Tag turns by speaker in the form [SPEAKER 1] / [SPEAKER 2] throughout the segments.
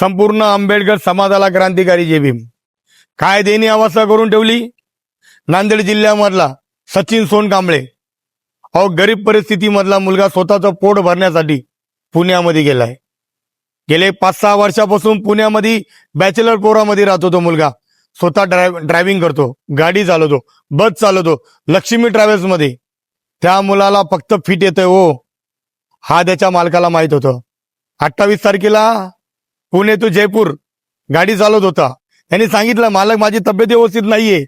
[SPEAKER 1] संपूर्ण आंबेडकर समाजाला क्रांतिकारी जे भीम. काय देणी अवस्था करून ठेवली. नांदेड जिल्ह्यामधला सचिन सोनकांबळे. अहो गरीब परिस्थितीमधला मुलगा स्वतःचं पोट भरण्यासाठी पुण्यामध्ये गेलाय. गेले पाच सहा वर्षापासून पुण्यामध्ये बॅचलर पोरामध्ये राहतो तो मुलगा. स्वतः ड्राय ड्रायव्हिंग करतो गाडी चालवतो बस चालवतो लक्ष्मी ट्रॅव्हल्समध्ये त्या मुलाला फक्त फिट येतंय हो. हा त्याच्या मालकाला माहीत होतं. अठ्ठावीस तारखेला पुणे टू जयपूर. गाडी चालवत होता. त्यांनी सांगितलं मालक माझी तब्येत व्यवस्थित नाहीये.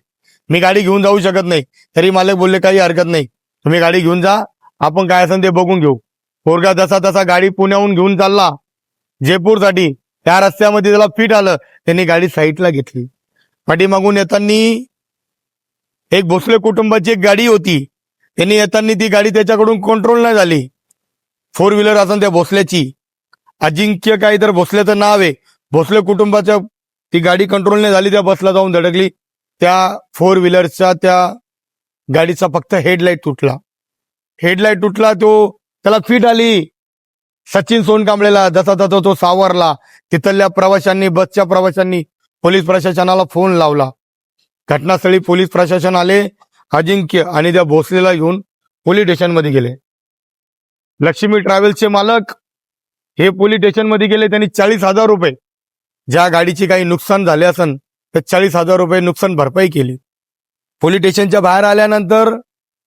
[SPEAKER 1] मी गाडी घेऊन जाऊ शकत नाही. तरी मालक बोलले काही हरकत नाही. तुम्ही गाडी घेऊन जा. आपण काय असेल ते बघून घेऊ. पोरगा जसा तसा गाडी पुण्याहून घेऊन चालला. जयपूरसाठी त्या रस्त्यामध्ये त्याला फिट आलं. त्यांनी गाडी साईडला घेतली. पाठीमागून येताना एक भोसले कुटुंबाची एक गाडी होती. त्यांनी येताना ती गाडी त्याच्याकडून कंट्रोल नाही झाली. फोर व्हीलर असेल त्या भोसल्याची. अजिंक्य काही तर भोसल्याचं नाव आहे. भोसले कुटुंबाच्या ती गाडी कंट्रोलने झाली त्या बसला जाऊन धडकली. त्या फोर व्हीलरच्या त्या गाडीचा फक्त हेडलाईट तुटला. हेडलाईट तुटला तो त्याला फिट आली. सचिन सोनकांबळेला जसा तसा तो सावरला. तिथल्या प्रवाशांनी बसच्या प्रवाशांनी पोलीस प्रशासनाला फोन लावला. घटनास्थळी पोलीस प्रशासन आले अजिंक्य आणि त्या भोसलेला घेऊन पोलीस स्टेशनमध्ये गेले. लक्ष्मी ट्रॅव्हल्सचे मालक हे पोलीस स्टेशनमध्ये गेले त्यांनी चाळीस हजार रुपये. ज्या गाडीची काही नुकसान झाले असन तर चाळीस हजार रुपये नुकसान भरपाई केली. पोलीस स्टेशनच्या बाहेर आल्यानंतर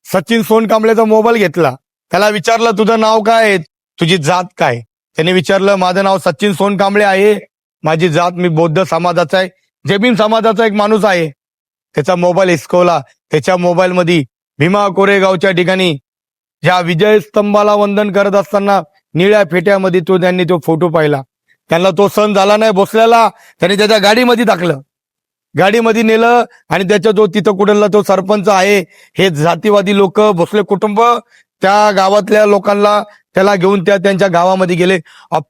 [SPEAKER 1] सचिन सोनकांबळेचा मोबाईल घेतला. त्याला विचारलं तुझं नाव काय आहे? तुझी जात काय? त्याने विचारलं माझं नाव सचिन सोनकांबळे आहे. माझी जात मी बौद्ध समाजाचा आहे. जमीन समाजाचा एक माणूस आहे. त्याचा मोबाईल हिसकवला. त्याच्या मोबाईलमध्ये भीमा कोरेगावच्या ठिकाणी ज्या विजय स्तंभाला वंदन करत असताना निळ्या फेट्यामध्ये तो त्यांनी तो फोटो पाहिला. त्यांना तो सण झाला नाही भोसल्याला त्यांनी त्याच्या गाडीमध्ये टाकलं. गाडीमध्ये नेलं आणि त्याच्या जो तिथं कुठला तो सरपंच आहे हे जातीवादी लोक भोसले कुटुंब त्या गावातल्या लोकांना त्याला घेऊन त्या त्यांच्या गावामध्ये गेले.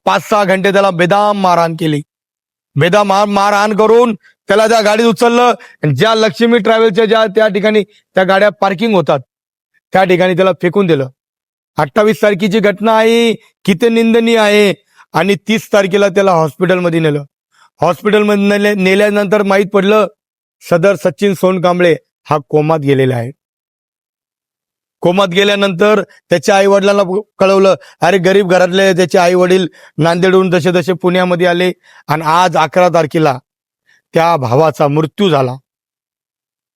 [SPEAKER 1] पाच सहा घंटे त्याला बेदाम मारहाण केली. बेदाम मारहाण करून त्याला त्या गाडीत उचललं. आणि ज्या लक्ष्मी ट्रॅव्हलच्या ज्या त्या ठिकाणी त्या गाड्या पार्किंग होतात त्या ठिकाणी त्याला फेकून दिलं. अठ्ठावीस तारखेची घटना आहे किती निंदनीय आहे आणि तीस तारखेला त्याला हॉस्पिटलमध्ये नेलं. हॉस्पिटलमध्ये नेले नेल्यानंतर माहीत पडलं सदर सचिन सोनकांबळे हा कोमात गेलेला आहे. कोमात गेल्यानंतर त्याच्या आई वडिलांना कळवलं अरे गरीब घरातले त्याचे आई वडील नांदेडहून जसे जसे पुण्यामध्ये आले आणि आज अकरा तारखेला त्या भावाचा मृत्यू झाला.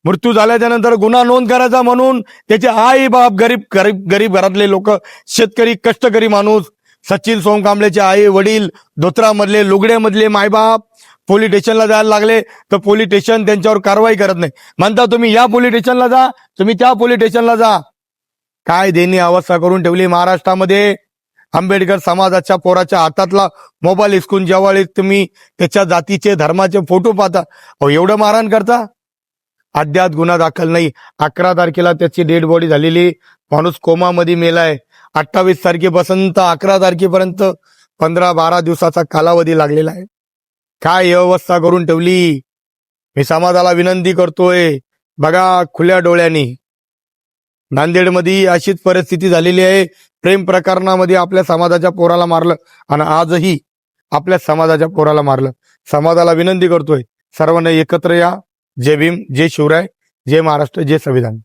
[SPEAKER 1] मृत्यू झाल्याच्यानंतर गुन्हा नोंद करायचा म्हणून त्याचे आई बाप गरीब गरीब गरीब घरातले लोक शेतकरी कष्टकरी माणूस सचिन सोमकांबळेचे आई वडील धोत्रामधले लुगड्यामधले मायबाप पोलीस स्टेशनला जायला लागले तर पोलीस स्टेशन त्यांच्यावर कारवाई करत नाही. म्हणता तुम्ही या पोलीस स्टेशनला जा तुम्ही त्या पोलीस स्टेशनला जा. काय देणी अवस्था करून ठेवली महाराष्ट्रामध्ये? आंबेडकर समाजाच्या पोराच्या हातातला मोबाईल हिसकून ज्यावेळी तुम्ही त्याच्या जातीचे धर्माचे फोटो पाहता अहो एवढं मारहाण करता? अद्याप गुन्हा दाखल नाही. अकरा तारखेला त्याची डेड बॉडी झालेली माणूस कोमामध्ये मेलाय. अठ्ठावीस तारखेपासून तर अकरा तारखेपर्यंत पंधरा बारा दिवसाचा कालावधी लागलेला आहे. काय व्यवस्था करून ठेवली? मी समाजाला विनंती करतोय. बघा खुल्या डोळ्यांनी. नांदेडमध्ये अशीच परिस्थिती झालेली आहे. प्रेम प्रकरणामध्ये आपल्या समाजाच्या पोराला मारलं आणि आजही आपल्या समाजाच्या पोराला मारलं. समाजाला विनंती करतोय. सर्वांना एकत्र या. जय भीम जय शिवराय जय महाराष्ट्र जय संविधान.